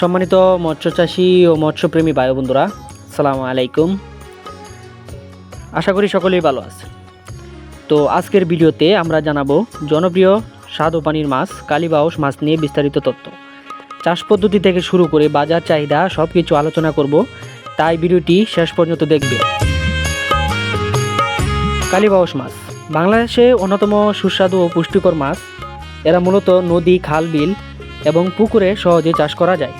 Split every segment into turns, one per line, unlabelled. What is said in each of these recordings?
সম্মানিত মৎস্য চাষী ও মৎস্যপ্রেমী বায়ু বন্ধুরা সালাম আলাইকুম। আশা করি সকলেই ভালো আছে তো আজকের ভিডিওতে আমরা জানাব জনপ্রিয় স্বাদ ও পানির মাছ কালীবাউস মাছ নিয়ে বিস্তারিত তথ্য। চাষ পদ্ধতি থেকে শুরু করে বাজার চাহিদা সব কিছু আলোচনা করব, তাই ভিডিওটি শেষ পর্যন্ত দেখবে কালীবাউস মাছ, বাংলাদেশে অন্যতম সুস্বাদু ও পুষ্টিকর মাছ। এরা মূলত নদী, খাল, বিল এবং পুকুরে সহজে চাষ করা যায়।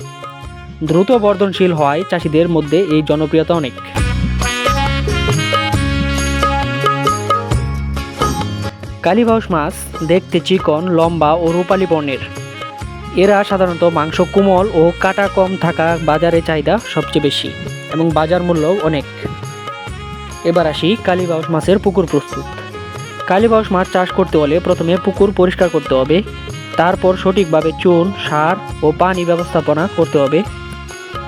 দ্রুত বর্ধনশীল হওয়ায় চাষিদের মধ্যে এই জনপ্রিয়তা অনেক। কালীবাউস মাছ দেখতে চিকন, লম্বা ও রূপালী বর্ণের। এরা সাধারণত মাংস কোমল ও কাটা কম থাকা বাজারে চাহিদা সবচেয়ে বেশি এবং বাজার মূল্যও অনেক। এবার আসি কালীবাউস মাছের পুকুর প্রস্তুত। কালীবাউস মাছ চাষ করতে হলে প্রথমে পুকুর পরিষ্কার করতে হবে, তারপর সঠিকভাবে চুন, সার ও পানি ব্যবস্থাপনা করতে হবে।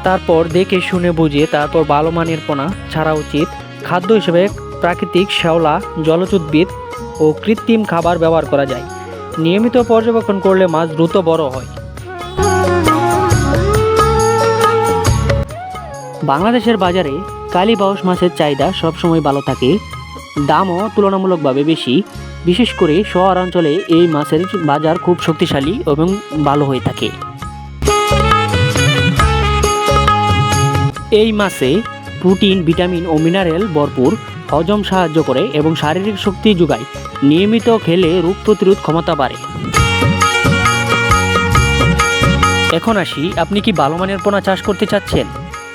তারপর দেখে শুনে বুঝে তারপর ভালো মানের পোনা ছাড়া উচিত। খাদ্য হিসেবে প্রাকৃতিক শ্যাওলা জলজ উদ্ভিদ ও কৃত্রিম খাবার ব্যবহার করা যায়। নিয়মিত পর্যবেক্ষণ করলে মাছ দ্রুত বড় হয়। বাংলাদেশের বাজারে কালীবাউস মাছের চাহিদা সবসময় ভালো থাকে। দামও তুলনামূলকভাবে বেশি। বিশেষ করে শহরাঞ্চলে এই মাছের বাজার খুব শক্তিশালী এবং ভালো হয়ে থাকে। এই মাছে প্রোটিন, ভিটামিন ও মিনারেল ভরপুর হজম সাহায্য করে এবং শারীরিক শক্তি যোগায়। নিয়মিত খেলে রোগ প্রতিরোধ ক্ষমতা বাড়ে। এখন আসি, আপনি কি ভালো মানের পোনা চাষ করতে চাচ্ছেন?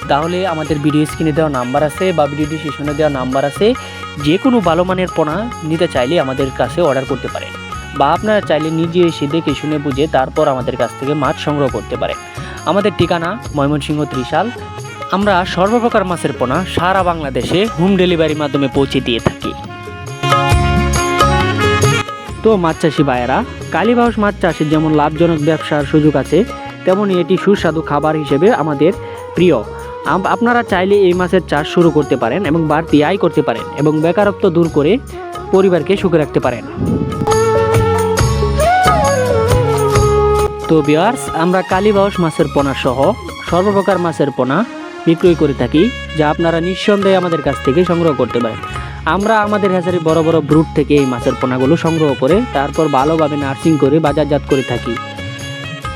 তাহলে আমাদের ভিডিও স্ক্রিনে দেওয়া নাম্বার আছে বা ভিডিও ডিসক্রিপশনে দেওয়া নাম্বার আছে। যে কোনো ভালো মানের পোনা নিতে চাইলে আমাদের কাছে অর্ডার করতে পারেন। বা আপনারা চাইলে নিজে এসে দেখে শুনে বুঝে তারপর আমাদের কাছ থেকে মাছ সংগ্রহ করতে পারেন। আমাদের ঠিকানা ময়মনসিংহ ত্রিশাল আমরা সর্বপ্রকার মাছের পোনা সারা বাংলাদেশে হোম ডেলিভারির মাধ্যমে পৌঁছে দিয়ে থাকি। তো মাছ চাষি ভাইয়েরা, কালীবাউস মাছ চাষের যেমন লাভজনক ব্যবসার সুযোগ আছে তেমনই এটি সুস্বাদু খাবার হিসেবে আমাদের প্রিয়। আপনারা চাইলে এই মাছের চাষ শুরু করতে পারেন এবং বাড়তি আয় করতে পারেন এবং বেকারত্ব দূর করে পরিবারকে সুখে রাখতে পারেন। তো বিয়ার্স আমরা কালীবাউস মাছের পোনা সহ সর্বপ্রকার মাছের পোনা বিক্রয় করে থাকি, যা আপনারা নিঃসন্দেহে আমাদের কাছ থেকে সংগ্রহ করতে পারেন। আমরা আমাদের হ্যাচারি বড় বড় ব্রুট থেকে এই মাছের পোনাগুলো সংগ্রহ করে, তারপর ভালোভাবে নার্সিং করে বাজারজাত করে থাকি।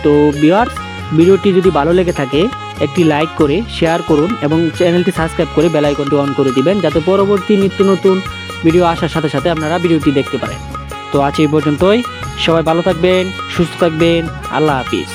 তো বিয়ার্স ভিডিওটি যদি ভালো লেগে থাকে, একটি লাইক করে শেয়ার করুন এবং চ্যানেলটি সাবস্ক্রাইব করে বেল আইকনটি অন করে দিবেন, যাতে পরবর্তী নিত্য নতুন ভিডিও আসার সাথে সাথে আপনারা ভিডিওটি দেখতে পারেন। তো আজ এই পর্যন্তই। সবাই ভালো থাকবেন, সুস্থ থাকবেন। আল্লাহ হাফিজ।